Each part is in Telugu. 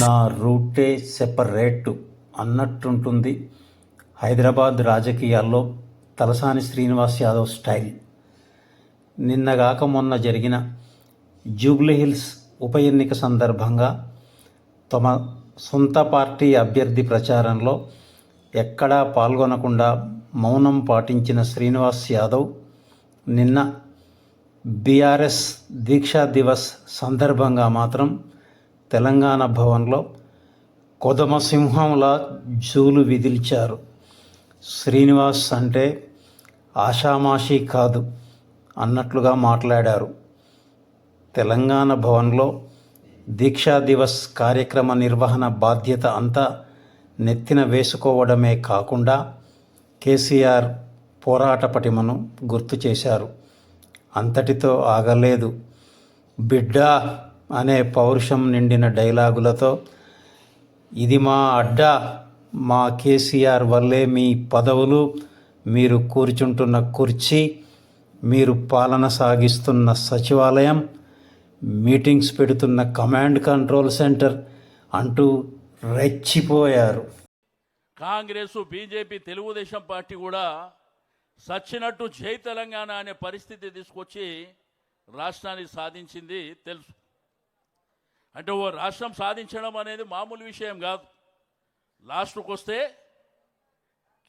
నా రూటే సెపరేట్ అన్నట్టుంటుంది హైదరాబాద్ రాజకీయాల్లో తలసాని శ్రీనివాస్ యాదవ్ స్టైల్. నిన్నగాక మొన్న జరిగిన జూబ్లీహిల్స్ ఉప ఎన్నిక సందర్భంగా తమ సొంత పార్టీ అభ్యర్థి ప్రచారంలో ఎక్కడా పాల్గొనకుండా మౌనం పాటించిన శ్రీనివాస్ యాదవ్ నిన్న బీఆర్ఎస్ దీక్షా దివస్ సందర్భంగా మాత్రం తెలంగాణ భవన్లో కొదమసింహంలా జూలు విదిల్చారు. శ్రీనివాస్ అంటే ఆషామాషీ కాదు అన్నట్లుగా మాట్లాడారు. తెలంగాణ భవన్లో దీక్షా దివస్ కార్యక్రమ నిర్వహణ బాధ్యత అంతా నెత్తిన వేసుకోవడమే కాకుండా కేసీఆర్ పోరాట పటిమను గుర్తు చేశారు. అంతటితో ఆగలేదు. బిడ్డా! అనే పౌరుషం నిండిన డైలాగులతో ఇది మా అడ్డా మా కేసీఆర్ వల్లే మీ పదవులు మీరు కూర్చుంటున్న కుర్చీ మీరు పాలన సాగిస్తున్న సచివాలయం మీటింగ్స్ పెడుతున్న కమాండ్ కంట్రోల్ సెంటర్ అంటూ రెచ్చిపోయారు. కాంగ్రెస్ బీజేపీ తెలుగుదేశం పార్టీ కూడా సచ్చినట్టు జై తెలంగాణ అనే పరిస్థితి తీసుకొచ్చి రాష్ట్రాన్ని సాధించింది తెలుసు. అంటే ఓ రాష్ట్రం సాధించడం అనేది మామూలు విషయం కాదు. లాస్ట్కి వస్తే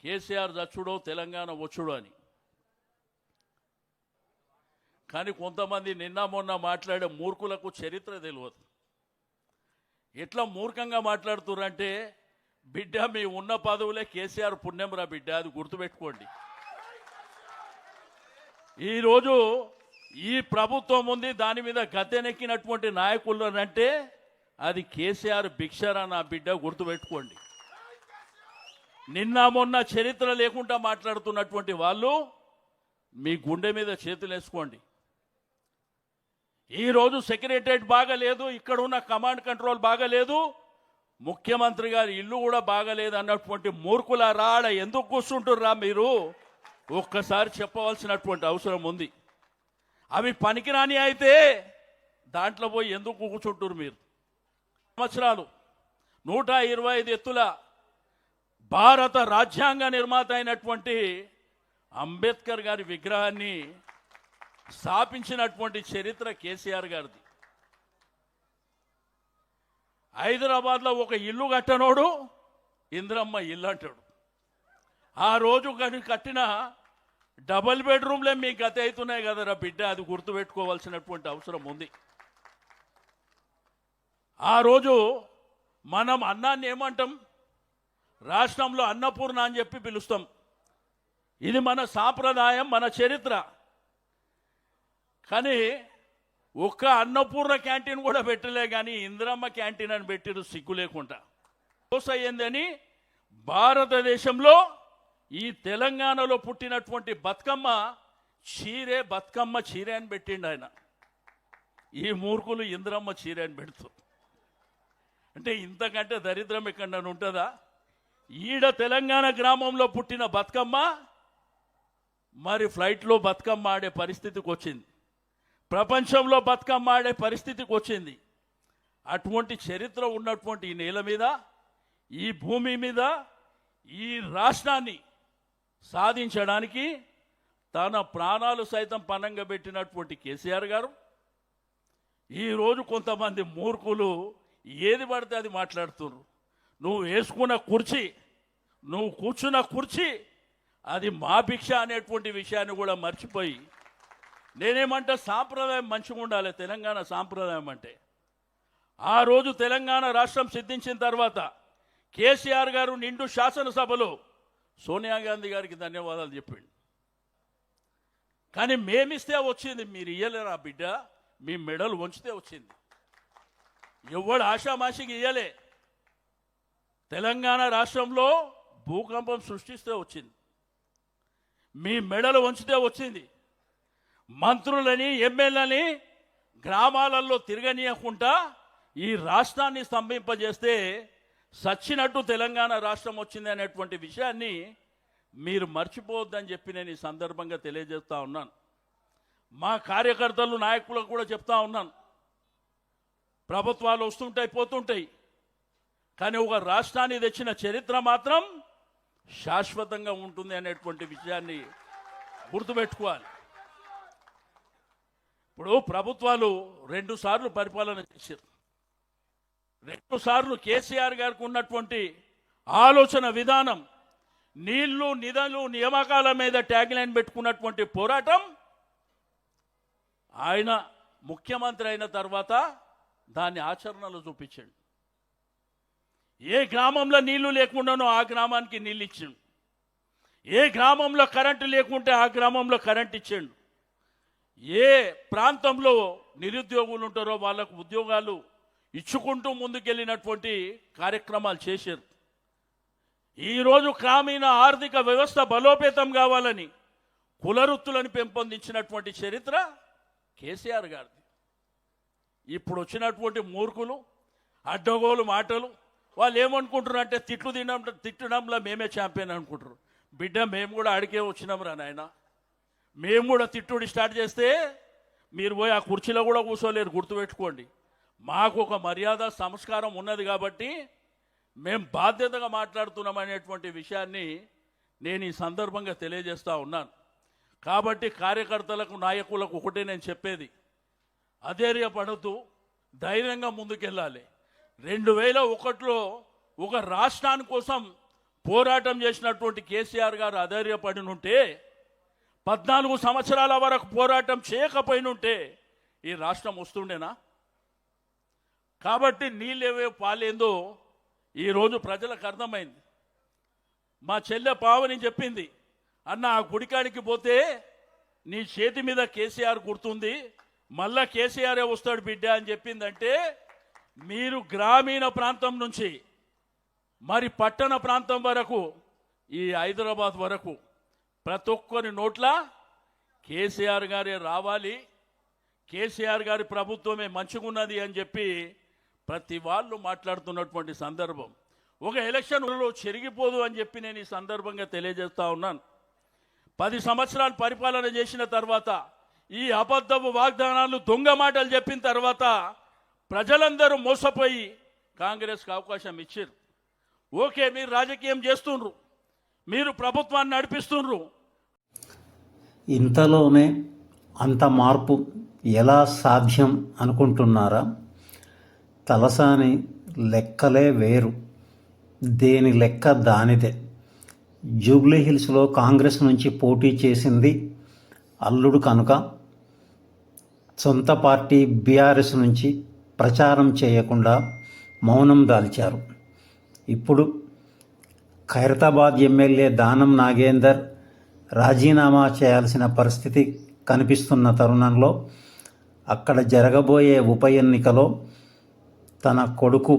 కేసీఆర్ చచ్చుడో తెలంగాణ వచ్చుడో అని. కానీ కొంతమంది నిన్న మొన్న మాట్లాడే మూర్ఖులకు చరిత్ర తెలియదు. ఎట్లా మూర్ఖంగా మాట్లాడుతున్నారంటే బిడ్డ మీ ఉన్న పదవులే కేసీఆర్ పుణ్యంరా బిడ్డ అది గుర్తుపెట్టుకోండి. ఈరోజు ఈ ప్రభుత్వం ఉంది దాని మీద గతెనెక్కినటువంటి నాయకులు అంటే అది కేసీఆర్ భిక్షరా నా బిడ్డ గుర్తుపెట్టుకోండి. నిన్న మొన్న చరిత్ర లేకుండా మాట్లాడుతున్నటువంటి వాళ్ళు మీ గుండె మీద చేతులు వేసుకోండి. ఈరోజు సెక్రటరేట్ బాగలేదు ఇక్కడ ఉన్న కమాండ్ కంట్రోల్ బాగలేదు ముఖ్యమంత్రి గారి ఇల్లు కూడా బాగలేదు అన్నటువంటి మూర్ఖుల రాడ ఎందుకు కూర్చుంటుర్రా మీరు? ఒక్కసారి చెప్పవలసినటువంటి అవసరం ఉంది. అవి పనికిరాని అయితే దాంట్లో పోయి ఎందుకు కూర్చుంటారు మీరు? సంవత్సరాలు నూట ఇరవై ఐదు ఎత్తుల భారత రాజ్యాంగ నిర్మాత అయినటువంటి అంబేద్కర్ గారి విగ్రహాన్ని స్థాపించినటువంటి చరిత్ర కేసీఆర్ గారిది. హైదరాబాద్లో ఒక ఇల్లు కట్టనోడు ఇంద్రమ్మ ఇల్లు అంటాడు. ఆ రోజు కానీ కట్టిన డబల్ బెడ్రూమ్లే మీ గత అవుతున్నాయి కదరా బిడ్డ అది గుర్తుపెట్టుకోవాల్సినటువంటి అవసరం ఉంది. ఆ రోజు మనం అన్నాన్ని ఏమంటాం? రాష్ట్రంలో అన్నపూర్ణ అని చెప్పి పిలుస్తాం. ఇది మన సాంప్రదాయం మన చరిత్ర. కానీ ఒక్క అన్నపూర్ణ క్యాంటీన్ కూడా పెట్టలే కానీ ఇందిరమ్మ క్యాంటీన్ అని పెట్టిరు సిగ్గు లేకుండా. దోశ అయ్యిందని భారతదేశంలో ఈ తెలంగాణలో పుట్టినటువంటి బతుకమ్మ చీరే బతుకమ్మ చీరే అని పెట్టిండు ఆయన. ఈ మూర్ఖులు ఇంద్రమ్మ చీరే అని పెడుతూ. అంటే ఇంతకంటే దరిద్రం ఎక్కడ ఉంటుందా? ఈడ తెలంగాణ గ్రామంలో పుట్టిన బతుకమ్మ మరి ఫ్లైట్లో బతుకమ్మ ఆడే పరిస్థితికి వచ్చింది. ప్రపంచంలో బతుకమ్మ ఆడే పరిస్థితికి వచ్చింది. అటువంటి చరిత్ర ఉన్నటువంటి ఈ నేల మీద ఈ భూమి మీద ఈ రాష్ట్రాన్ని సాధించడానికి తన ప్రాణాలు సైతం పనంగా పెట్టినటువంటి కేసీఆర్ గారు. ఈరోజు కొంతమంది మూర్ఖులు ఏది పడితే అది మాట్లాడుతున్నారు. నువ్వు వేసుకున్న కుర్చీ నువ్వు కూర్చున్న కుర్చీ అది మా భిక్ష అనేటువంటి విషయాన్ని కూడా మర్చిపోయి నేనేమంటే సాంప్రదాయం మంచిగా ఉండాలి తెలంగాణ సాంప్రదాయం అంటే. ఆ రోజు తెలంగాణ రాష్ట్రం సిద్ధించిన తర్వాత కేసీఆర్ గారు నిండు శాసనసభలో సోనియా గాంధీ గారికి ధన్యవాదాలు చెప్పిండు. కానీ మేమిస్తే వచ్చింది మీరు ఇయ్యలేరా బిడ్డ? మీ మెడలు వంచితే వచ్చింది. ఎవడు ఆషామాషికి ఇయ్యలే. తెలంగాణ రాష్ట్రంలో భూకంపం సృష్టిస్తే వచ్చింది. మీ మెడలు వంచితే వచ్చింది. మంత్రులని ఎమ్మెల్యేలని గ్రామాలలో తిరగనీయకుండా ఈ రాష్ట్రాన్ని స్తంభింపజేస్తే సచ్చినట్టు తెలంగాణ రాష్ట్రం వచ్చింది అనేటువంటి విషయాన్ని మీరు మర్చిపోవద్దని చెప్పి నేను ఈ సందర్భంగా తెలియజేస్తా ఉన్నాను. మా కార్యకర్తలు నాయకులకు కూడా చెప్తా ఉన్నాను. ప్రభుత్వాలు వస్తుంటాయి పోతుంటాయి. కానీ ఒక రాష్ట్రాన్ని తెచ్చిన చరిత్ర మాత్రం శాశ్వతంగా ఉంటుంది అనేటువంటి విషయాన్ని గుర్తుపెట్టుకోవాలి. ఇప్పుడు ప్రభుత్వాలు రెండుసార్లు పరిపాలన చేశారు. రెండు సార్లు కేసీఆర్ గారికి ఉన్నటువంటి ఆలోచన విధానం నీళ్ళు నిధులు నియామకాల మీద ట్యాగ్ లైన్ పెట్టుకున్నటువంటి పోరాటం ఆయన ముఖ్యమంత్రి అయిన తర్వాత దాన్ని ఆచరణలో చూపించాడు. ఏ గ్రామంలో నీళ్ళు లేకుండానో ఆ గ్రామానికి నీళ్ళు ఇచ్చిండు. ఏ గ్రామంలో కరెంటు లేకుంటే ఆ గ్రామంలో కరెంట్ ఇచ్చిండు. ఏ ప్రాంతంలో నిరుద్యోగులు ఉంటారో వాళ్ళకు ఉద్యోగాలు ఇచ్చుకుంటూ ముందుకెళ్ళినటువంటి కార్యక్రమాలు చేశారు. ఈరోజు గ్రామీణ ఆర్థిక వ్యవస్థ బలోపేతం కావాలని కులవృత్తులను పెంపొందించినటువంటి చరిత్ర కేసీఆర్ గారిది. ఇప్పుడు వచ్చినటువంటి మూర్ఖులు అడ్డగోలు మాటలు వాళ్ళు ఏమనుకుంటున్నారంటే అంటే తిట్లు తినడం తిట్టడంలో మేమే ఛాంపియన్ అనుకుంటారు బిడ్డ మేము కూడా అడిగే వచ్చినాం రా నాయన. మేము కూడా తిట్టుడి స్టార్ట్ చేస్తే మీరు పోయి ఆ కుర్చీలో కూడా కూర్చోలేరు గుర్తుపెట్టుకోండి. మాకు ఒక మర్యాద సంస్కారం ఉన్నది కాబట్టి మేము బాధ్యతగా మాట్లాడుతున్నాం అనేటువంటి విషయాన్ని నేను ఈ సందర్భంగా తెలియజేస్తూ ఉన్నాను. కాబట్టి కార్యకర్తలకు నాయకులకు ఒకటే నేను చెప్పేది. అధైర్యపడుతూ ధైర్యంగా ముందుకెళ్ళాలి. రెండు వేల ఒకటిలో ఒక రాష్ట్రాని కోసం పోరాటం చేసినటువంటి కేసీఆర్ గారు అధైర్యపడినుంటే పద్నాలుగు సంవత్సరాల వరకు పోరాటం చేయకపోయినుంటే ఈ రాష్ట్రం వస్తుండేనా? కాబట్టి నీళ్ళేవే పాలేందో ఈరోజు ప్రజలకు అర్థమైంది. మా చెల్లె పావని చెప్పింది అన్న ఆ గుడికాడికి పోతే నీ చేతి మీద కేసీఆర్ గుర్తుంది మళ్ళా కేసీఆరే వస్తాడు బిడ్డ అని చెప్పిందంటే మీరు గ్రామీణ ప్రాంతం నుంచి మరి పట్టణ ప్రాంతం వరకు ఈ హైదరాబాద్ వరకు ప్రతి ఒక్కరి నోట్ల కేసీఆర్ గారే రావాలి కేసీఆర్ గారి ప్రభుత్వమే మంచిగున్నది అని చెప్పి ప్రతి వాళ్ళు మాట్లాడుతున్నటువంటి సందర్భం. ఒక ఎలక్షన్లో చెరిగిపోదు అని చెప్పి నేను ఈ సందర్భంగా తెలియజేస్తా ఉన్నాను. పది సంవత్సరాలు పరిపాలన చేసిన తర్వాత ఈ అబద్ధపు వాగ్దానాలు దొంగ మాటలు చెప్పిన తర్వాత ప్రజలందరూ మోసపోయి కాంగ్రెస్కి అవకాశం ఇచ్చారు ఓకే మీరు రాజకీయం చేస్తుండ్రు. మీరు ప్రభుత్వాన్ని నడిపిస్తుండ్రు. ఇంతలోనే అంత మార్పు ఎలా సాధ్యం అనుకుంటున్నారా? తలసాని లెక్కలే వేరు. దేని లెక్క దానిదే. జూబ్లీ హిల్స్లో కాంగ్రెస్ నుంచి పోటీ చేసింది అల్లుడు కనుక. సొంత పార్టీ బీఆర్ఎస్ నుంచి ప్రచారం చేయకుండా మౌనం దాల్చారు. ఇప్పుడు ఖైరతాబాద్ ఎమ్మెల్యే దానం నాగేందర్ రాజీనామా చేయాల్సిన పరిస్థితి కనిపిస్తున్న తరుణంలో అక్కడ జరగబోయే ఉప ఎన్నికలో తన కొడుకు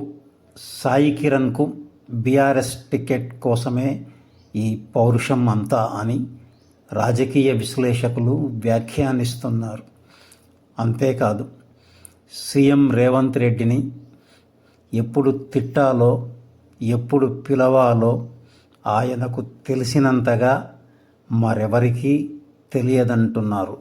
సాయి కిరణ్కు బీఆర్ఎస్ టికెట్ కోసమే ఈ పౌరుషం అంతా అని రాజకీయ విశ్లేషకులు వ్యాఖ్యానిస్తున్నారు. అంతేకాదు సీఎం రేవంత్ రెడ్డిని ఎప్పుడు తిట్టాలో ఎప్పుడు పిలవాలో ఆయనకు తెలిసినంతగా మరెవరికీ తెలియదంటున్నారు.